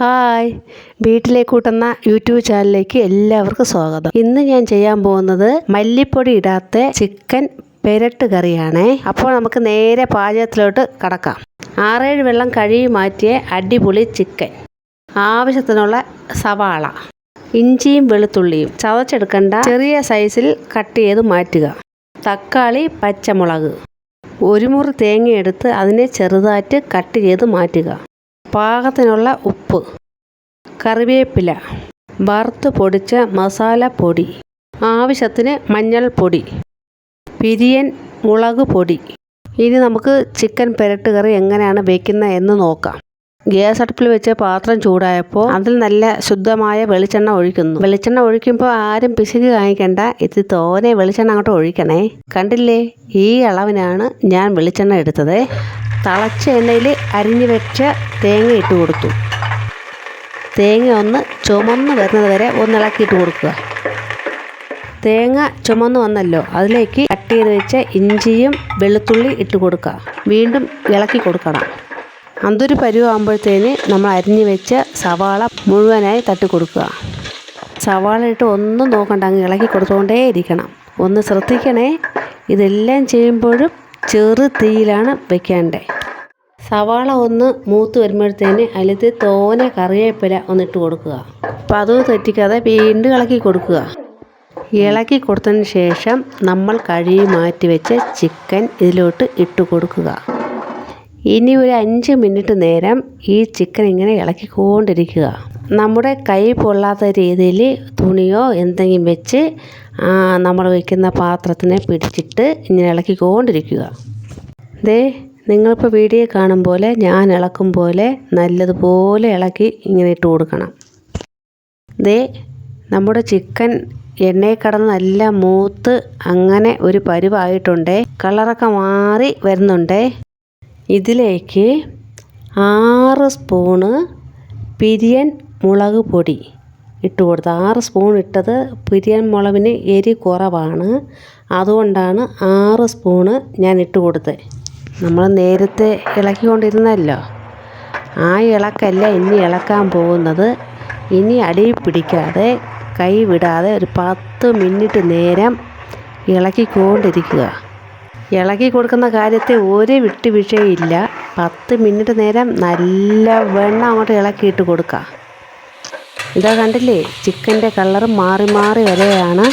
Hi. വീട്ടിലേക്ക് കൂട്ടുന്ന YouTube ചാനലിലേക്ക് എല്ലാവർക്കും സ്വാഗതം. ഇന്ന് ഞാൻ ചെയ്യാൻ പോകുന്നത് മല്ലിപ്പൊടി ഇടാത്ത ചിക്കൻ പെരട്ട് കറിയാണേ. അപ്പോൾ നമുക്ക് നേരെ പാചകത്തിലോട്ട് കടക്കാം. ആറേഴ് വെള്ളം കഴുകി മാറ്റിയ അടിപൊളി ചിക്കൻ. ആവശ്യത്തിനുള്ള സവാള. ഇഞ്ചിയും വെളുത്തുള്ളിയും. ചതച്ചെടുക്കേണ്ട ചെറിയ സൈസിൽ കട്ട് ചെയ്ത് മാറ്റുക. തക്കാളി പച്ചമുളക്. ഒരു മുറി തേങ്ങയെടുത്ത് അതിനെ ചെറുതായിട്ട് കട്ട് ചെയ്ത് മാറ്റുക. പാകത്തിനുള്ള ഉപ്പ് കറിവേപ്പില വറുത്ത് പൊടിച്ച മസാലപ്പൊടി ആവശ്യത്തിന് മഞ്ഞൾപ്പൊടി പിരിയൻ മുളക് പൊടി. ഇനി നമുക്ക് ചിക്കൻ പെരട്ട് കറി എങ്ങനെയാണ് വയ്ക്കുന്നത് എന്ന് നോക്കാം. ഗ്യാസ് അടുപ്പിൽ വെച്ച് പാത്രം ചൂടായപ്പോൾ അതിൽ നല്ല ശുദ്ധമായ വെളിച്ചെണ്ണ ഒഴിക്കുന്നു. വെളിച്ചെണ്ണ ഒഴിക്കുമ്പോൾ ആരും പിശുക്ക് കാണിക്കണ്ട. ഇത് തോനെ വെളിച്ചെണ്ണ അങ്ങോട്ട് ഒഴിക്കണേ. കണ്ടില്ലേ? ഈ അളവിനാണ് ഞാൻ വെളിച്ചെണ്ണ എടുത്തത്. തിളച്ച എണ്ണയിൽ അരിഞ്ഞു വെച്ച തേങ്ങ ഇട്ട് കൊടുത്തു. തേങ്ങ ഒന്ന് ചുമന്ന് വരുന്നത് വരെ ഒന്ന് ഇളക്കിയിട്ട് കൊടുക്കുക. തേങ്ങ ചുമന്ന് വന്നല്ലോ അതിലേക്ക് കട്ട് ചെയ്ത് വെച്ച ഇഞ്ചിയും വെളുത്തുള്ളി ഇട്ട് കൊടുക്കുക. വീണ്ടും ഇളക്കി കൊടുക്കണം. അതൊരു പരുവാകുമ്പോഴത്തേന് നമ്മൾ അരിഞ്ഞു വെച്ച സവാള മുഴുവനായി തട്ടി കൊടുക്കുക. സവാള ഇട്ട് ഒന്നും നോക്കണ്ട അങ്ങ് ഇളക്കി കൊടുത്തുകൊണ്ടേ ഇരിക്കണം. ഒന്ന് ശ്രദ്ധിക്കണേ ഇതെല്ലാം ചെയ്യുമ്പോഴും ചെറു തീയിലാണ് വെക്കേണ്ടത്. സവാള ഒന്ന് മൂത്ത് വരുമ്പോഴത്തേന് അതിലത്ത് തോനെ കറിവേപ്പില ഒന്നിട്ട് കൊടുക്കുക. അപ്പം അത് തെറ്റിക്കാതെ വീണ്ടും ഇളക്കി കൊടുക്കുക. ഇളക്കി കൊടുത്തതിന് ശേഷം നമ്മൾ കഴുകി മാറ്റി വെച്ച ചിക്കൻ ഇതിലോട്ട് ഇട്ട് കൊടുക്കുക. ഇനി ഒരു അഞ്ച് മിനിറ്റ് നേരം ഈ ചിക്കൻ ഇങ്ങനെ ഇളക്കിക്കൊണ്ടിരിക്കുക. നമ്മുടെ കൈ പൊള്ളാത്ത രീതിയിൽ തുണിയോ എന്തെങ്കിലും വെച്ച് നമ്മൾ വയ്ക്കുന്ന പാത്രത്തിനെ പിടിച്ചിട്ട് ഇങ്ങനെ ഇളക്കിക്കൊണ്ടിരിക്കുക. ദേ നിങ്ങളിപ്പോൾ വീഡിയോ കാണും പോലെ ഞാൻ ഇളക്കും പോലെ നല്ലതുപോലെ ഇളക്കി ഇങ്ങനെ ഇട്ട് കൊടുക്കണം. ദേ നമ്മുടെ ചിക്കൻ എണ്ണയിൽ കടന്ന് നല്ല മൂത്ത് അങ്ങനെ ഒരു പരുവായിട്ടുണ്ട്. കളറൊക്കെ മാറി വരുന്നുണ്ടേ. ഇതിലേക്ക് ആറ് സ്പൂണ് പിരിയൻ മുളക് പൊടി ഇട്ട് കൊടുത്ത്. ആറ് സ്പൂൺ ഇട്ടത് പിരിയൻ മുളകിന് എരി കുറവാണ്. അതുകൊണ്ടാണ് ആറ് സ്പൂണ് ഞാൻ ഇട്ട് കൊടുത്തത്. നമ്മൾ നേരത്തെ ഇളക്കിക്കൊണ്ടിരുന്നല്ലോ ആ ഇളക്കല്ല ഇനി ഇളക്കാൻ പോകുന്നത്. ഇനി അടി പിടിക്കാതെ കൈ വിടാതെ ഒരു പത്ത് മിനിറ്റ് നേരം ഇളക്കിക്കൊണ്ടിരിക്കുക. ഇളക്കി കൊടുക്കുന്ന കാര്യത്തിൽ ഒരു വിട്ടുവീഴ്ചയില്ല പത്ത് മിനിറ്റ് നേരം നല്ല വെണ്ണം അങ്ങോട്ട് ഇളക്കിയിട്ട് കൊടുക്കുക. ഇതാ കണ്ടില്ലേ? ചിക്കന്റെ കളർ മാറി മാറി വരെയാണ്.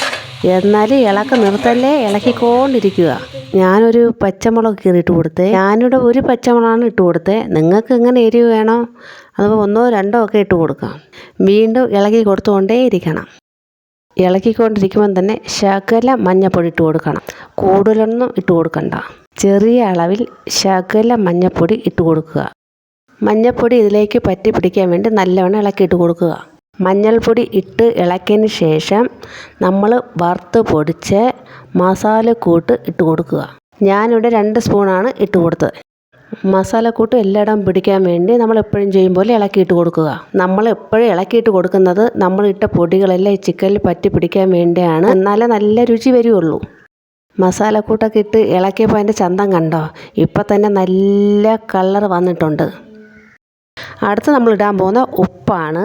എന്നാലും ഇളക്ക നിർത്തല്ലേ? ഇളക്കിക്കൊണ്ടിരിക്കുക. ഞാനൊരു പച്ചമുളക് കീറിയിട്ട് കൊടുത്തേ. ഞാനിവിടെ ഒരു പച്ചമുളകാണ് ഇട്ട് കൊടുത്തേ. നിങ്ങൾക്ക് എങ്ങനെ എരിവ് വേണോ? അതുപോലെ ഒന്നോ രണ്ടോ ഒക്കെ ഇട്ട് കൊടുക്കാം. വീണ്ടും ഇളക്കി കൊടുത്തുകൊണ്ടേ ഇരിക്കണം. ഇളക്കിക്കൊണ്ടിരിക്കുമ്പം തന്നെ ശകല മഞ്ഞപ്പൊടി ഇട്ട് കൊടുക്കണം. കൂടുതലൊന്നും ഇട്ട് കൊടുക്കണ്ട. ചെറിയ അളവിൽ ശകല മഞ്ഞപ്പൊടി ഇട്ട് കൊടുക്കുക. മഞ്ഞപ്പൊടി ഇതിലേക്ക് പറ്റി പിടിക്കാൻ വേണ്ടി നല്ലവണ്ണം ഇളക്കിയിട്ട് കൊടുക്കുക. മഞ്ഞൾപ്പൊടി ഇട്ട് ഇളക്കിയതിന് ശേഷം നമ്മൾ വറുത്ത് പൊടിച്ച് മസാലക്കൂട്ട് ഇട്ട് കൊടുക്കുക. ഞാനിവിടെ രണ്ട് സ്പൂണാണ് ഇട്ട് കൊടുത്തത്. മസാലക്കൂട്ട് എല്ലായിടം പിടിക്കാൻ വേണ്ടി നമ്മൾ എപ്പോഴും ചെയ്യും പോലെ ഇളക്കിയിട്ട് കൊടുക്കുക. നമ്മൾ എപ്പോഴും ഇളക്കിയിട്ട് കൊടുക്കുന്നത് നമ്മൾ ഇട്ട പൊടികളെല്ലാം ഈ ചിക്കനിൽ പറ്റി പിടിക്കാൻ വേണ്ടിയാണ്. എന്നാലേ നല്ല രുചി വരുള്ളൂ. മസാലക്കൂട്ടൊക്കെ ഇട്ട് ഇളക്കിയപ്പോൾ അതിന്റെ ചന്തം കണ്ടോ? ഇപ്പം തന്നെ നല്ല കളർ വന്നിട്ടുണ്ട്. അടുത്ത് നമ്മൾ ഇടാൻ പോകുന്ന ഉപ്പാണ്.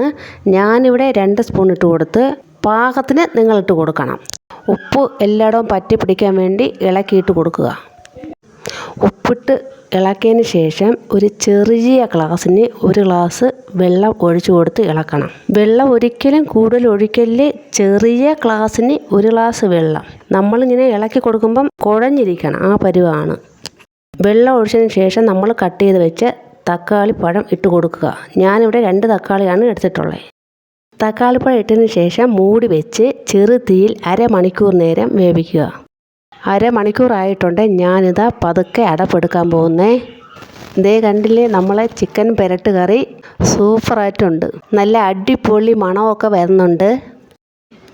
ഞാനിവിടെ രണ്ട് സ്പൂൺ ഇട്ട് കൊടുത്ത് പാകത്തിന് നിങ്ങളിട്ട് കൊടുക്കണം. ഉപ്പ് എല്ലായിടവും പറ്റി പിടിക്കാൻ വേണ്ടി ഇളക്കിയിട്ട് കൊടുക്കുക. ഉപ്പിട്ട് ഇളക്കിയതിന് ശേഷം ഒരു ചെറിയ ഗ്ലാസ്സിന് ഒരു ഗ്ലാസ് വെള്ളം ഒഴിച്ചു കൊടുത്ത് ഇളക്കണം. വെള്ളം ഒരിക്കലും കൂടുതൽ ഒഴിക്കൽ ചെറിയ ഗ്ലാസ്സിന് ഒരു ഗ്ലാസ് വെള്ളം. നമ്മളിങ്ങനെ ഇളക്കി കൊടുക്കുമ്പം കുഴഞ്ഞിരിക്കണം. ആ പരുവാണ്. വെള്ളം ഒഴിച്ചതിന് ശേഷം നമ്മൾ കട്ട് ചെയ്ത് വെച്ച് തക്കാളി പഴം ഇട്ട് കൊടുക്കുക. ഞാനിവിടെ രണ്ട് തക്കാളിയാണ് എടുത്തിട്ടുള്ളത് തക്കാളിപ്പഴം ഇട്ടതിന് ശേഷം മൂടി വെച്ച് ചെറു തീയിൽ അരമണിക്കൂർ നേരം വേവിക്കുക. അരമണിക്കൂറായിട്ടുണ്ട് ഞാനിതാ പതുക്കെ അടപ്പെടുക്കാൻ പോകുന്നേ. ഇതേ കണ്ടില്ലേ നമ്മളെ ചിക്കൻ പെരട്ട് കറി സൂപ്പറായിട്ടുണ്ട്. നല്ല അടിപൊളി മണമൊക്കെ വരുന്നുണ്ട്.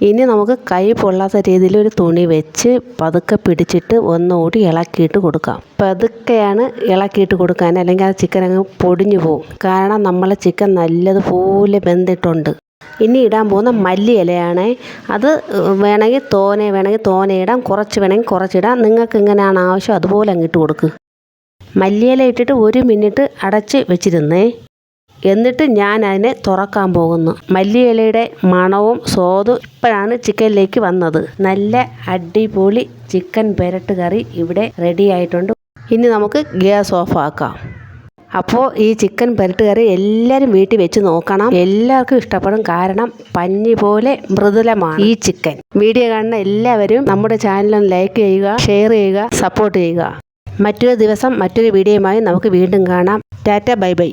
ഇനി നമുക്ക് കൈ പൊള്ളാത്ത രീതിയിൽ ഒരു തുണി വെച്ച് പതുക്കെ പിടിച്ചിട്ട് ഒന്നുകൂടി ഇളക്കിയിട്ട് കൊടുക്കാം. പതുക്കെയാണ് ഇളക്കിയിട്ട് കൊടുക്കാൻ അല്ലെങ്കിൽ ആ ചിക്കൻ അങ്ങ് പൊടിഞ്ഞു പോകും കാരണം നമ്മളെ ചിക്കൻ നല്ലതുപോലെ ബന്ധിട്ടുണ്ട് ഇനി ഇടാൻ പോകുന്ന മല്ലി ഇലയാണ്. അത് വേണമെങ്കിൽ തോനെ വേണമെങ്കിൽ തോനെ ഇടാം. കുറച്ച് വേണമെങ്കിൽ കുറച്ചിടാം നിങ്ങൾക്ക് എങ്ങനെയാണ് ആവശ്യം അതുപോലെ അങ്ങിട്ട് കൊടുക്കുക മല്ലിയില ഇട്ടിട്ട് ഒരു മിനിറ്റ് അടച്ച് വെച്ചിരുന്നേ. എന്നിട്ട് ഞാൻ അതിനെ തുറക്കാൻ പോകുന്നു. മല്ലിയിലയുടെ മണവും സ്വാദും ഇപ്പോഴാണ് ചിക്കനിലേക്ക് വന്നത്. നല്ല അടിപൊളി ചിക്കൻ പെരട്ട് കറി ഇവിടെ റെഡി ആയിട്ടുണ്ട്. ഇനി നമുക്ക് ഗ്യാസ് ഓഫ് ആക്കാം. അപ്പോൾ ഈ ചിക്കൻ പെരട്ട് കറി എല്ലാവരും വീട്ടിൽ വെച്ച് നോക്കണം. എല്ലാവർക്കും ഇഷ്ടപ്പെടും. കാരണം പഞ്ഞി പോലെ മൃദുലമാണ് ഈ ചിക്കൻ. വീഡിയോ കാണുന്ന എല്ലാവരും നമ്മുടെ ചാനൽ ലൈക്ക് ചെയ്യുക ഷെയർ ചെയ്യുക സപ്പോർട്ട് ചെയ്യുക. മറ്റൊരു ദിവസം മറ്റൊരു വീഡിയോയുമായി നമുക്ക് വീണ്ടും കാണാം. Tata bye bye.